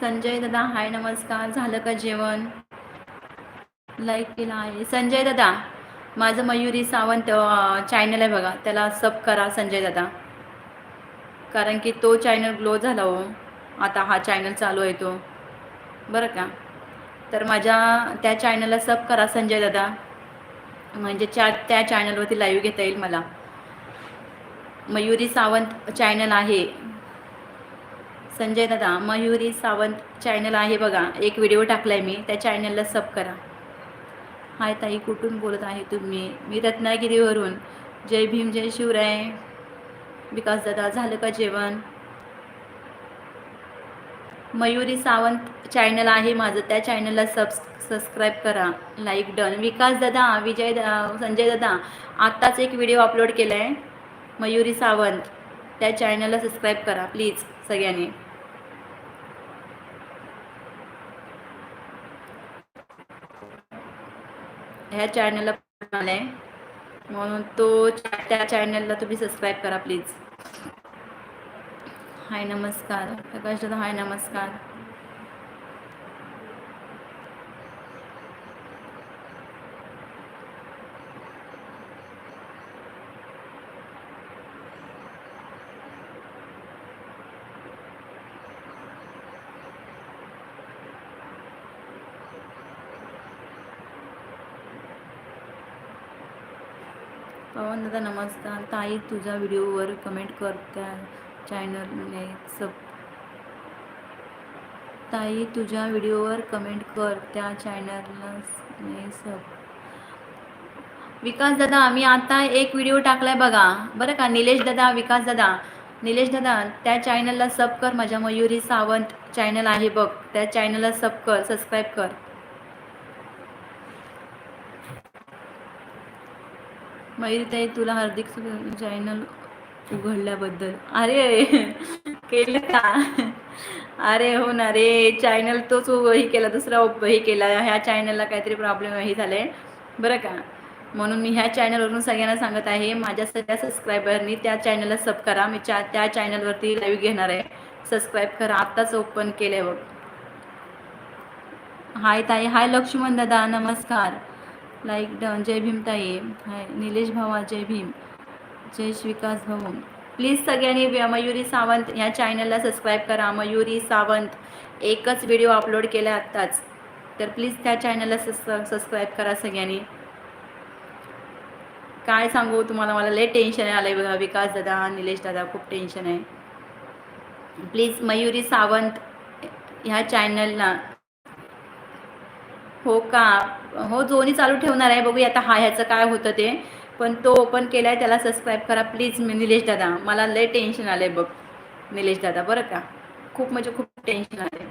संजय दादा हाय नमस्कार. झालं का जेवण? लाईक केला आहे. संजय दादा माझं मयुरी सावंत चॅनल आहे बघा. त्याला सब करा संजय दादा. कारण की तो चॅनल ग्लो झाला हो. आता हा चॅनल चालू आहे तो. बरं का? तर माझ्या त्या चॅनलला सब करा संजय दादा. म्हणजे चा त्या चॅनलवरती लाईव्ह घेता येईल मला. मयुरी सावंत चॅनल आहे. संजय दादा मयुरी सावंत चॅनल आहे बघा. एक व्हिडिओ टाकलाय मी. त्या चॅनलला सब करा. हाय ताई कुठून बोलत आहे तुम्ही? मी रत्नागिरीवरून. जय भीम जय शिवराय. विकास दादा झालं का जेवण? मयुरी सावंत चॅनल आहे माझं. त्या चॅनलला सब सबस्क्राईब करा. लाईक डन विकास दादा विजय दा संजय दादा आत्ताच एक व्हिडिओ अपलोड केला आहे मयुरी सावंत. त्या चॅनलला सबस्क्राईब करा प्लीज सगळ्यांनी. ह्या चॅनलला आलं आहे म्हणून तो त्या चॅनलला तुम्ही सबस्क्राईब करा प्लीज हाय नमस्कार. प्रकाश दादा हाय नमस्कार. पवन दादा नमस्कार. ताई तुझ्या व्हिडिओवर कमेंट कर त्या चॅनलने. सब ताई तुझ्या व्हिडिओवर कमेंट कर त्या चॅनलने सब विकास दादा मी आता एक व्हिडिओ टाकलाय बघा. बरं का? निलेश दादा विकास दादा. निलेश दादा त्या चॅनलला सब कर. माझ्या मयुरी सावंत चॅनल आहे बघ. त्या चॅनलला सब कर. सबस्क्राईब कर. मयुरीताई तुला हार्दिक चॅनल उघडल्याबद्दल. अरे केलं का? अरे हो ना रे. चॅनल तोच हे केला दुसरा हे केला. ह्या चॅनलला काहीतरी प्रॉब्लेम हे झालंय. बरं का? म्हणून मी ह्या चॅनलवरून सगळ्यांना सांगत आहे माझ्या सगळ्या सबस्क्रायबरनी त्या चॅनलला सब करा. मी चा त्या चॅनलवरती लाईव्ह घेणार आहे. सबस्क्राईब करा. आत्ताच ओपन केलं आहे बघ. हाय ताई. हाय लक्ष्मण दादा. नमस्कार. लाईक ड जय भीमताई हाय निलेश भावा जय भीम जय विकास भाऊ. प्लीज सगळ्यांनी मयुरी सावंत ह्या चॅनलला सबस्क्राईब करा. मयुरी सावंत एकच व्हिडिओ अपलोड केला आत्ताच. तर प्लीज त्या चॅनलला सबस्क्राईब करा सगळ्यांनी. काय सांगू तुम्हाला मला लय टेन्शन आलं आहे बघा. विकास दादा निलेश दादा खूप टेन्शन आहे. प्लीज मयुरी सावंत ह्या चॅनलला हो का? हो जोनी चालू ठेवणार आहे. बघूया आता हा ह्याचं काय होतं ते. पण तो ओपन केला आहे त्याला सबस्क्राईब करा. प्लीज निलेश दादा. मला लय टेन्शन आलं आहे बघ. निलेश दादा बरं का? खूप म्हणजे खूप टेन्शन आलं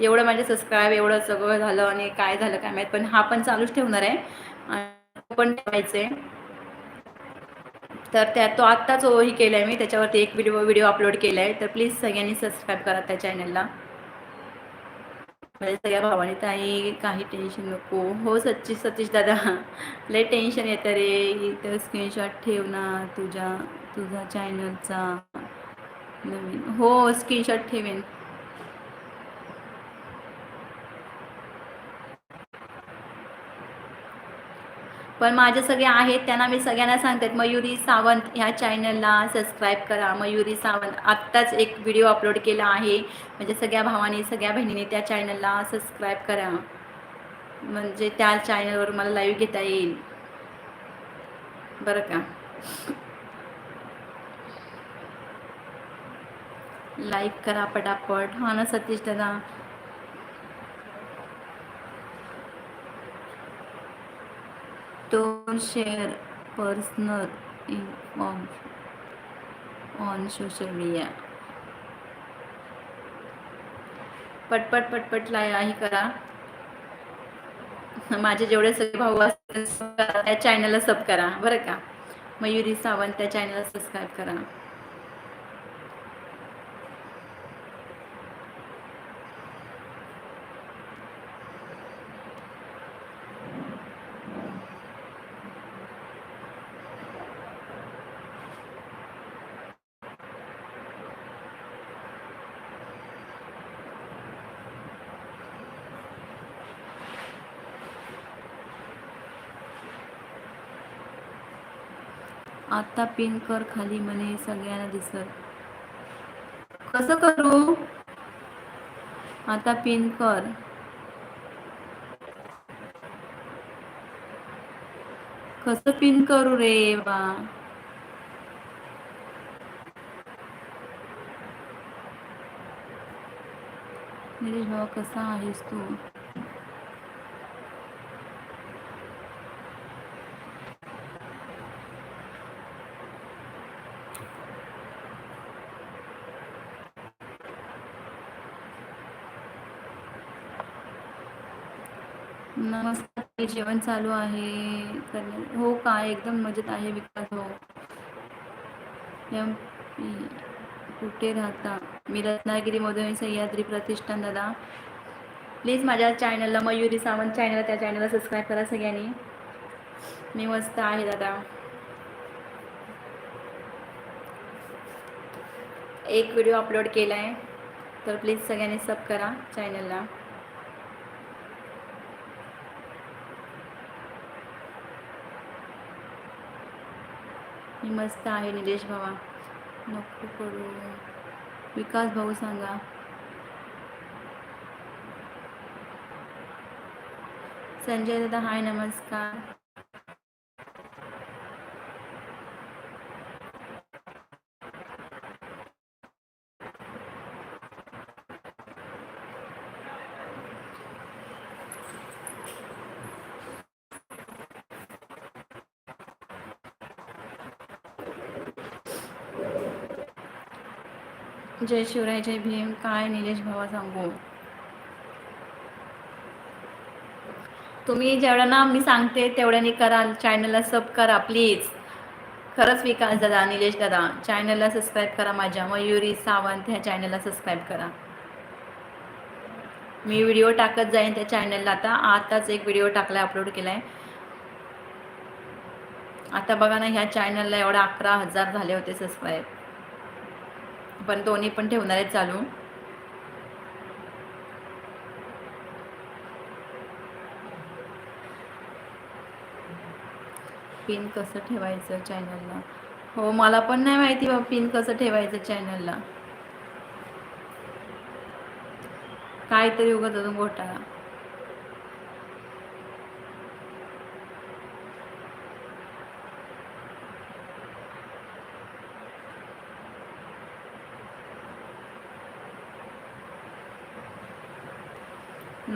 एवढं माझे सबस्क्राईब एवढं सगळं झालं आणि काय झालं काय माहीत. पण हा पण चालूच ठेवणार आहे. पण ठेवायचं आहे तर त्या तो आत्ताच ओही केला आहे मी. त्याच्यावरती एक व्हिडिओ व्हिडिओ अपलोड केला आहे तर प्लीज सगळ्यांनी सबस्क्राईब करा त्या चॅनलला माझ्या सगळ्या भावाने ताई काही टेन्शन नको. हो सच्ची सतीश दादा. लय टेन्शन येतं रे. इथं स्क्रीनशॉट ठेव ना तुझ्या तुझा चॅनलचा नवीन. हो स्क्रीनशॉट ठेवेन. पण माझे सगळे आहेत त्यांना मी सगळ्यांना सांगतात मयुरी सावंत ह्या चॅनलला सबस्क्राईब करा. मयुरी सावंत आत्ताच एक व्हिडिओ अपलोड केला आहे. म्हणजे सगळ्या भावाने सगळ्या बहिणीने त्या चॅनलला सबस्क्राईब करा. म्हणजे त्या चॅनलवर मला लाईव्ह घेता येईल. बरं का? लाईक करा पटापट. हा ना सतीश दादा? Don't share personal on on social media. पटपट पटपट लाही करा. माझे जेवढे सगळे भाऊ असतील त्या चॅनलला सब करा बरं का? मयुरी सावंत त्या चॅनलला सबस्क्राईब करा. आता पिन कर खाली म्हणे सगळ्यांना दिसत. कसं करू? आता पिन कर. कसं पिन करू रे बा? निलेश भावा कसा आहेस तू? नमस्कार जेवण चालू आहे. करणे- हो का एकदम मजेत आहे विकास हो कुठे राहता? मी रत्नागिरीमधून सह्याद्री प्रतिष्ठान दादा. प्लीज माझ्या चॅनलला मयुरी सावंत चॅनल त्या चॅनलला सबस्क्राईब करा सगळ्यांनी. मी मस्त आहे दादा. एक व्हिडिओ अपलोड केला आहे तर प्लीज सगळ्यांनी सब करा चॅनलला. मी मस्त आहे निलेश भावा. नको करू. विकास भाऊ सांगा. संजय दादा हाय नमस्कार. जय शिवराय जय भीम. काय निलेश भावा सांगू? तुम्ही जेवढ्या ना मी सांगते तेवढ्याने कराल. चॅनलला सब करा प्लीज खरंच विकास दादा निलेश दादा चॅनलला सबस्क्राईब करा माझ्या. मयुरी सावंत ह्या चॅनलला सबस्क्राईब करा. मी व्हिडिओ टाकत जाईन त्या चॅनलला आता. आताच एक व्हिडिओ टाकला अपलोड केला आहे आता बघा ना ह्या चॅनलला एवढा अकरा हजार झाले होते सबस्क्राईब पण दोन्ही पण ठेवणार आहेत चालू. पिन कसं ठेवायचं चॅनलला हो मला पण नाही माहिती बाबा पिन कसं ठेवायचं चॅनलला काहीतरी उगत अजून घोटाळा.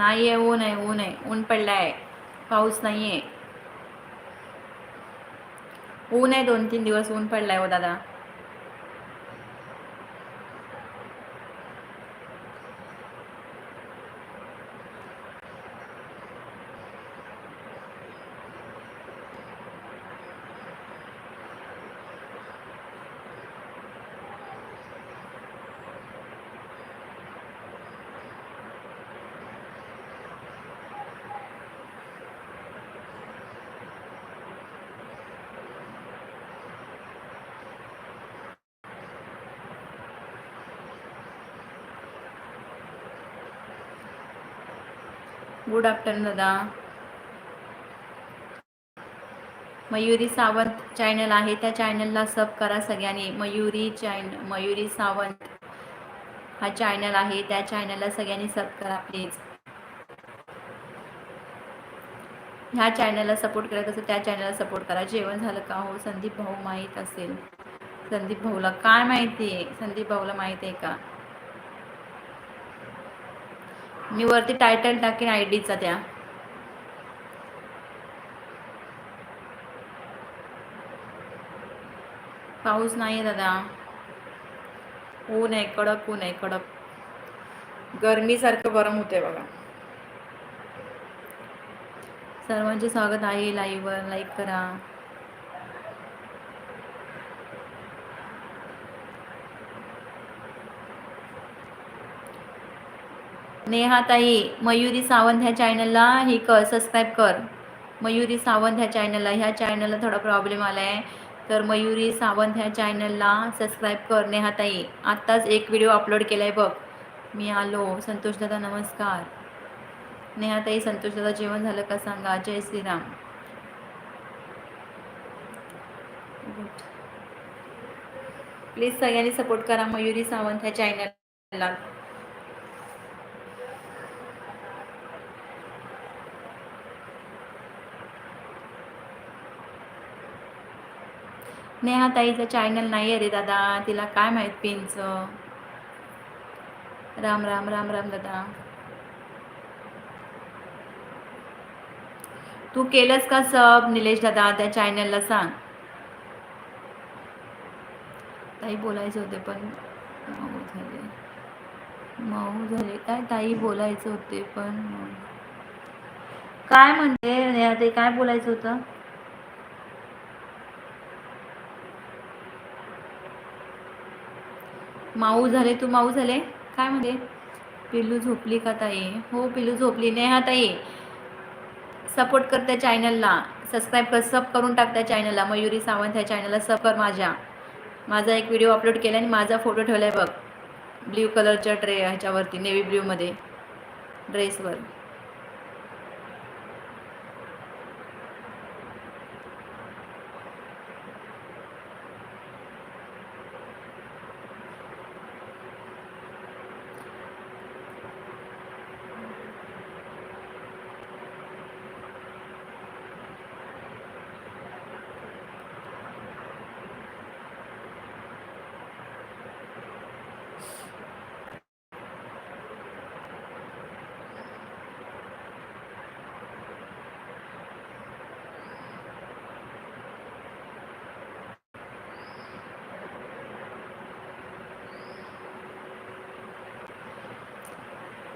नाही आहे ऊन आहे ऊन आहे. ऊन पडलं आहे पाऊस नाही आहे ऊन आहे दोन तीन दिवस ऊन पडलाय हो दादा. गुड आफ्टरनून दादा मयुरी सावंत चॅनल आहे. त्या चॅनलला सब करा सगळ्यांनी. मयुरी चॅन मयुरी सावंत हा चॅनल आहे. त्या चॅनलला सगळ्यांनी सब करा प्लीज ह्या चॅनलला सपोर्ट करा कसं? त्या चॅनलला सपोर्ट करा. जेवण झालं का हो? संदीप भाऊ माहीत असेल. संदीप भाऊला काय माहिती? आहे संदीप भाऊला माहिती आहे का? मी वरती टायटल टाकेन आय डीचा त्या. पाऊस नाही दादा. ऊन आहे कडक ऊन आहे कडक. गरमीसारखं गरम होतंय बघा. सर्वांचे स्वागत आहे लाईव्हवर लाईक करा. नेहाताई मयुरी सावंत ह्या चॅनलला हे कर सबस्क्राईब कर. मयुरी सावंत ह्या चॅनलला ह्या चॅनलला थोडा प्रॉब्लेम आला आहे तर मयुरी सावंत ह्या चॅनलला सबस्क्राईब कर नेहाताई. आत्ताच एक व्हिडिओ अपलोड केला आहे बघ. मी आलो. संतोषदादा नमस्कार. नेहाताई संतोषदादा जेवण झालं का सांगा? जय श्रीराम. प्लीज सगळ्यांनी सपोर्ट करा मयुरी सावंत ह्या चॅनलला नेहा ताईचं चॅनल नाही आहे रे दादा. तिला काय माहीत पिनचं राम राम राम राम दादा. तू केलंस का सब निलेश दादा? त्या चॅनलला सांग. ताई बोलायचे होते पण मऊ झाले. मऊ झाले. काय ताई बोलायचे होते पण काय म्हणते नेहा ते काय बोलायचं होतं? माऊ झाले तू माऊ झाले? काय म्हणते पिल्लू झोपली का ताई? हो पिल्लू झोपली. नाही हा ताई सपोर्ट करते चॅनलला सबस्क्राईब कर सब करून टाक त्या चॅनलला मयुरी सावंत ह्या चॅनलला सब कर माझ्या. माझा एक व्हिडिओ अपलोड केला आणि माझा फोटो ठेवला आहे बघ ब्ल्यू कलरच्या ट्रे ह्याच्यावरती नेव्ही ब्ल्यूमध्ये ड्रेसवर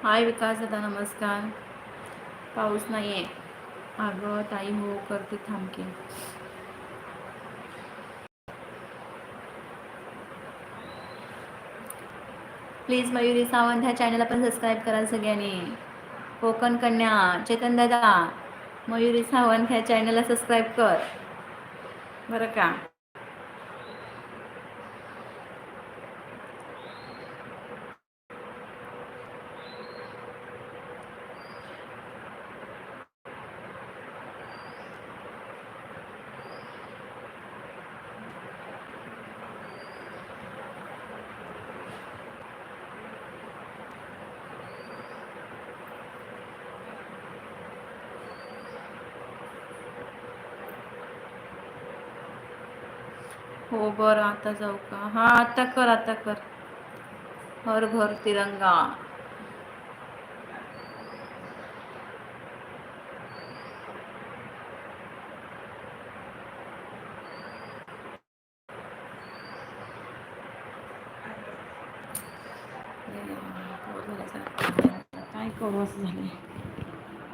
हाय विकास दादा नमस्कार. पाऊस नाही आहे अगं ताई हो करते थांबके. प्लीज मयुरी सावंत ह्या चॅनलला पण सबस्क्राईब करा सगळ्यांनी. कोकण कन्या चेतन दादा मयुरी सावंत ह्या चॅनलला सबस्क्राईब कर. बरं का? हो बरं. आता जाऊ का? हां आता कर आता कर. हर घर तिरंगा.